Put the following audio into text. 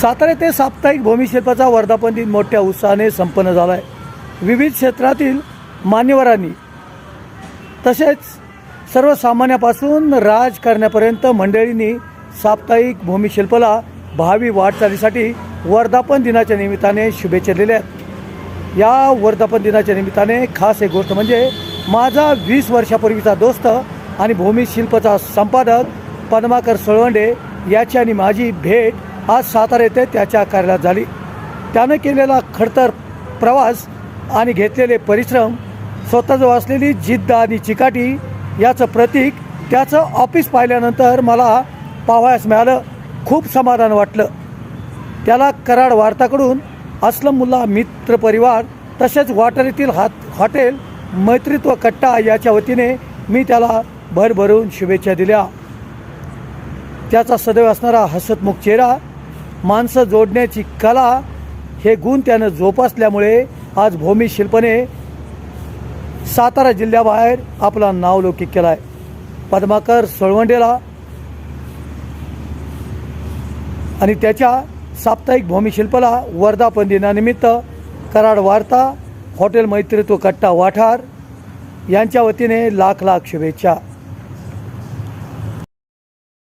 सातारा येथे साप्ताहिक भूमिशिल्पाचा वर्धापन दिन मोठ्या उत्साहाने संपन्न झाला आहे विविध क्षेत्रातील मान्यवरांनी तसेच सर्वसामान्यापासून राजकारण्यापर्यंत मंडळींनी साप्ताहिक भूमिशिल्पला भावी वाटचालीसाठी वर्धापन दिनाच्या निमित्ताने शुभेच्छा दिल्या आहेत. या वर्धापन दिनाच्या निमित्ताने खास एक गोष्ट म्हणजे माझा वीस वर्षापूर्वीचा दोस्त आणि भूमिशिल्पचा संपादक पद्माकर सोळवंडे याची आणि माझी भेट आज सातारा येथे त्याच्या कार्यालयात झाली. त्यानं केलेला खडतर प्रवास आणि घेतलेले परिश्रम स्वतःजवळ असलेली जिद्द आणि चिकाटी याचं प्रतीक त्याचं ऑफिस पाहिल्यानंतर मला पाहावयास मिळालं. खूप समाधान वाटलं. त्याला कराड वार्ताकडून अस्लम मुल्ला मित्र परिवार तसेच वाटर येथील हात हॉटेल मैत्रित्व कट्टा याच्या वतीने मी त्याला भरभरून शुभेच्छा दिल्या. त्याचा सदैव असणारा हसतमुख चेहरा माणसं जोडण्याची कला हे गुण त्यानं जोपासल्यामुळे आज भूमी शिल्पने सातारा जिल्ह्याबाहेर आपला नावलौकिक केला आहे पद्माकर सोळवंडेला आणि त्याच्या साप्ताहिक भूमिशिल्पला वर्धापन दिनानिमित्त कराड वार्ता हॉटेल मैत्रित्व कट्टा वाठार यांच्या वतीने लाख लाख शुभेच्छा.